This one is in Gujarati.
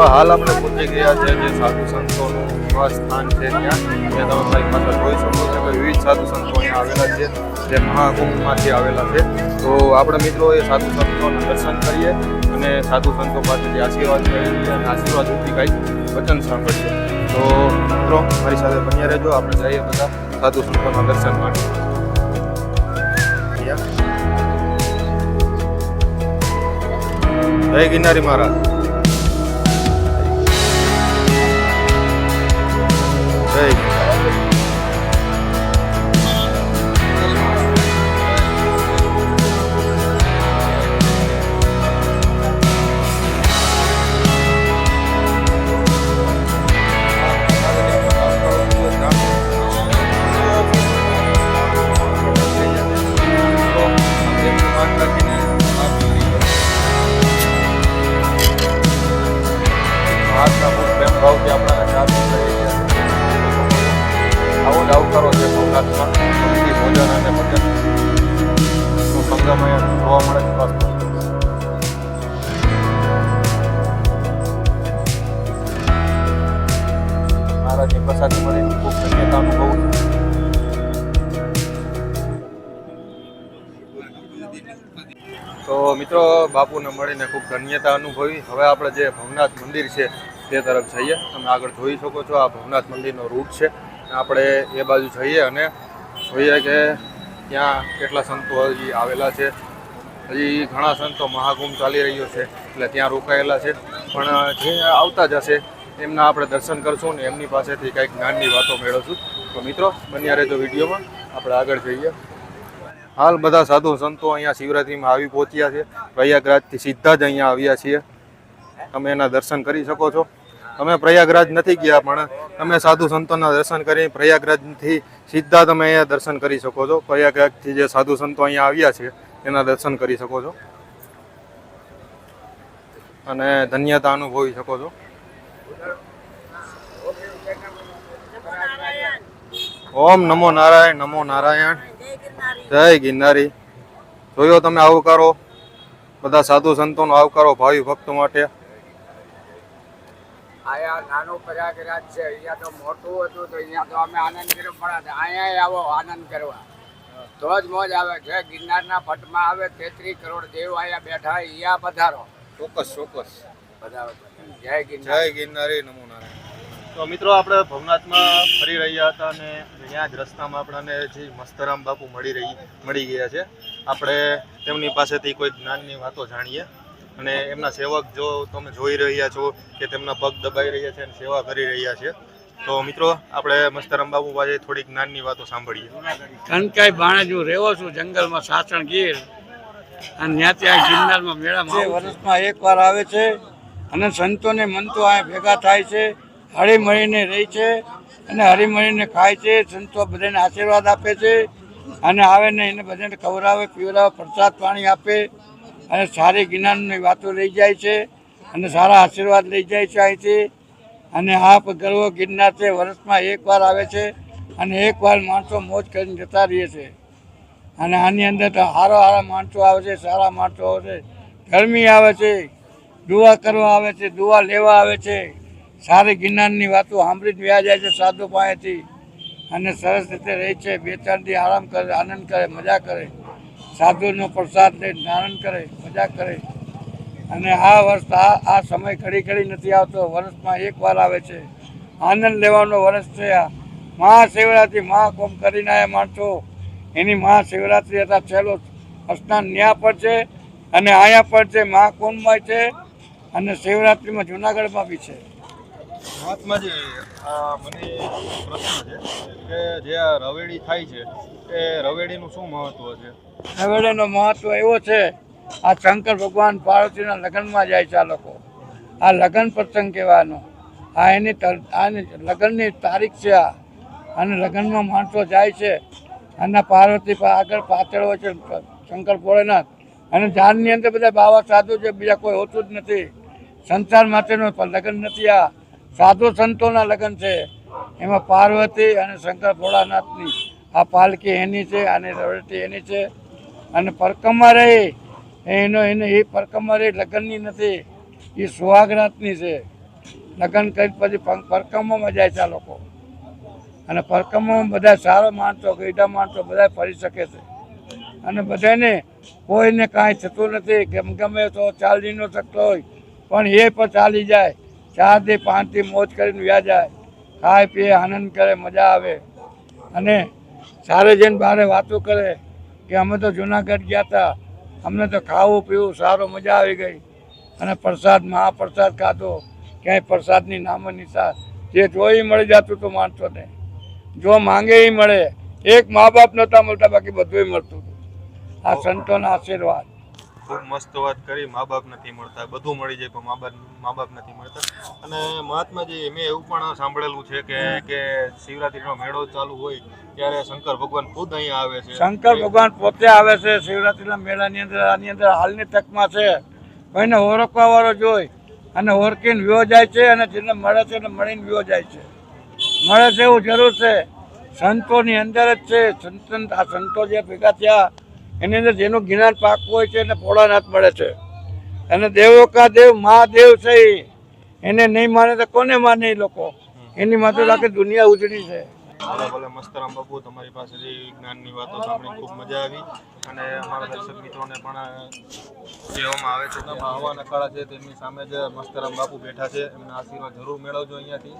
હાલ આપણે પહોંચી ગયા છે જે સાધુ સંતોનું નિવાસ સ્થાન છે ત્યાં. ત્યાં તમે મારી પાસે જોઈ શકો છો કે વિવિધ સાધુ સંતો અહીંયા આવેલા છે, જે મહાકુંભમાંથી આવેલા છે. તો આપણે મિત્રો એ સાધુ સંતોના દર્શન કરીએ અને સાધુ સંતો પાસેથી આશીર્વાદ મેળવીએ અને આશીર્વાદ રૂપી કાંઈક વચન સાંભળીએ. તો મિત્રો, મારી સાથે બન્યા રહેજો. આપણે જઈએ બધા સાધુ સંતોના દર્શન માટે. જય ગિરનારી મહારાજ. મહારાજની પ્રસાદી મળીને ખૂબ ધન્યતા અનુભવું તો મિત્રો, બાપુને મળીને ખૂબ ધન્યતા અનુભવી. હવે આપણે જે ભવનાથ મંદિર છે, તે તરફ જઈએ. તમે આગળ જોઈ શકો છો, આ ભવનાથ મંદિરનો રૂટ છે. આપણે એ બાજુ જઈએ અને જોઈએ કે ત્યાં કેટલા સંતો હજી આવેલા છે. હજી ઘણા સંતો મહાકુંભ ચાલી રહ્યો છે, એટલે ત્યાં રોકાયેલા છે. પણ જે આવતા જશે એમના આપણે દર્શન કરશું ને એમની પાસેથી કંઈક જ્ઞાનની વાતો મેળવશું. તો મિત્રો, બન્યા રહેજો વિડીયોમાં. આપણે આગળ જઈએ. હાલ બધા સાધુ સંતો અહીંયા શિવરાત્રીમાં આવી પહોંચ્યા છે. પ્રયાગરાજથી સીધા જ અહીંયા આવ્યા છીએ. તમે એના દર્શન કરી શકો છો. તમે પ્રયાગરાજ નથી ગયા, પણ તમે સાધુ સંતોના દર્શન કરી પ્રયાગરાજથી સીધા તમે અહીંયા દર્શન કરી શકો છો. પ્રયાગરાજથી જે સાધુ સંતો અહીંયા આવ્યા છે, એના દર્શન કરી શકો છો. અને ધન્યતા અનુભવી શકો છો. ઓમ નમો નારાયણ નમો નારાયણ. જય ગિરનારી. જોયો તમે આવકારો? બધા સાધુ સંતોનો આવકારો ભાવિ ભક્તો માટે. આયા નાનું પ્રયાગરાજ છે અહીંયા તો મોટું હતું તો અહીંયા તો અમે આનંદ કર્યો પણ અહીંયા આવો આનંદ કરવા. તો જ મોજ આવે જે ગિરનારના પટમાં આવે તેત્રીસ કરોડ દેવ અહીંયા બેઠા અહીંયા પધારો. ચોક્કસ ચોક્કસ. પધારો. જય ગિરનાર. જય ગિરનારી નમો તો મિત્રો આપણે ભવનાથમાં ફરી રહ્યા હતા અને ત્યાં જ રસ્તામાં આપણને જે મસ્તરામ બાપુ મળી રહી મળી ગયા છે. આપણે તેમની પાસેથી કોઈ જ્ઞાનની વાતો જાણીએ. અને એમના સેવક જો તમે જોઈ રહ્યા છો કે તેમના પગ દબાઈ રહ્યા છે અને સેવા કરી રહ્યા છે. તો મિત્રો આપણે મસ્તરામ બાપુ પાસે થોડી જ્ઞાનની વાતો સાંભળીએ. કનકાઈ બાણાજુ રહેવો છું જંગલમાં સાસણ ગીર. અને ત્યાં ત્યાં ગિરનારમાં મેળામાં મેળા છું. વર્ષમાં એક વાર આવે છે અને સંતોને મંતો અહીંયા ભેગા થાય છે હળી મળીને રહે છે અને હળીમળીને ખાય છે, સંતો બધાને આશીર્વાદ આપે છે અને આવે ને એને બધાને ખવડાવે, પીવડાવે, પ્રસાદ પાણી આપે અને સારી જ્ઞાનની વાતો લઈ જાય છે અને સારા આશીર્વાદ લઈ જાય છે અહીંથી અને આ ગર્વ ગિરનાર છે વર્ષમાં એકવાર આવે છે અને એકવાર માણસો મોજ કરીને જતા રહીએ છે. અને આની અંદર તો સારા સારા માણસો આવે છે, સારા માણસો આવે છે ગરમી આવે છે. દુઆ કરવા આવે છે, દુઆ લેવા આવે છે. સારી જ્ઞાનની વાતો સાંભળી જ વ્યા જાય છે સાધુ પાસેથી. અને સરસ રીતે રહે છે, બે ચાર દી આરામ કરે, આનંદ કરે, મજા કરે. સાધુનો પ્રસાદ લે આનંદ કરે, મજા કરે. અને આ વર્ષ, આ આ સમય ઘડી ઘડી નથી આવતો, વર્ષમાં એક વાર આવે છે. આનંદ લેવાનો વર્ષ છે આ. મહાશિવરાત્રિ મહાકુંભ કરીને આવ્યા માણસો. એની મહાશિવરાત્રિ હતા, છેલ્લો સ્નાન ન્યા પર છે અને અહીંયા પણ છે મહાકુંભમાં છે અને શિવરાત્રિમાં જુનાગઢમાં બી છે. મહાત્માજી મને પ્રશ્ન છે કે જે આ રવેડી થાય છે એ રવેડીનું શું મહત્વ છે? રવેડીનો મહત્વ એવો છે આ શંકર ભગવાન પાર્વતીના લગ્નમાં જાય છે આ લોકો. આ લગ્ન પ્રસંગ કહેવાનો. આ એની આની લગ્નની તારીખ છે આ. અને લગ્નમાં માણસો જાય છે અને પાર્વતી આગળ પાછળ હોય છે શંકર ભોળેનાથ. અને જાનની અંદર બધા બાવા સાધુ છે બીજા કોઈ હોતું જ નથી. સંસાર માટેનો લગ્ન નથી, આ સાધુ સંતોના લગ્ન છે. એમાં પાર્વતી અને શંકર ભોળાનાથની આ પાલકી એની છે અને રવડતી એની છે. અને પરકમા રહી એનો, એને, એ પરકમા રહી લગ્નની નથી, એ સુહાગરાતની છે. લગ્ન કરી પછી પરકમામાં જાય છે આ લોકો. અને પરકમામાં બધા સારો માણસો ગઈડા માણસો બધા ફરી શકે છે. અને બધાને કોઈને કાંઈ થતું નથી કેમ ગમે તો ચાલી ન શકતો હોય પણ એ પણ ચાલી જાય. ચારથી પાંચથી મોજ કરીને વ્યા જાય. ખાય, પીએ, આનંદ કરે, મજા આવે. અને સારે જઈને બારે વાતો કરે કે અમે તો જુનાગઢ ગયા હતા અમને તો ખાવું, પીવું, સારું મજા આવી ગઈ. અને પ્રસાદ, મહાપ્રસાદ ખાધો. ક્યાંય પ્રસાદની નામ નિશા જે જોઈ મળી જતું હતું માણસોને જો માંગે એ મળે. એક મા બાપ નહોતા મળતા, બાકી બધું મળતું હતું. આ સંતોના આશીર્વાદ. ખૂબ મસ્ત વાત કરી. મા બાપ નથી મળતા. બધું મળી જાય પણ મા બાપ મા બાપ નથી મળતા. અને મહાત્માજી મેં એવું પણ સાંભળેલું છે કે કે શિવરાત્રીનો મેળો ચાલુ હોય ત્યારે શંકર ભગવાન ખુદ અહીંયા આવે છે. શંકર ભગવાન પોતે આવે છે શિવરાત્રીના મેળાની અંદર. આની અંદર હાલની તકમાં છે. કોઈને ઓળખવા વાળો જોઈ અને ઓળખીને વ્યો જાય છે અને જેને મળે છે એને મળીને વ્યો જાય છે. મળે છે એવું જરૂર છે. સંતોની અંદર જ છે. સંતન આ સંતો જે ભેગા થયા એની અંદર જેનું જ્ઞાન પાક હોય છે એને ભોળાનાથ મળે છે. અને દેવો કા દેવ મહાદેવ છે એને નહીં માને તો કોને માને એ લોકો? એની માટે લાગે દુનિયા ઉજળી છે. ભલે ભલે મસ્તરામ બાપુ, તમારી પાસેથી જ્ઞાનની વાતો સાંભળી ખૂબ મજા આવી. અને અમારા દર્શક મિત્રોને પણ કહેવામાં આવે છે કે નકાળા છે તેમની સામે જ મસ્તરામ બાપુ બેઠા છે. એમના આશીર્વાદ જરૂર મેળવજો અહીંયાથી.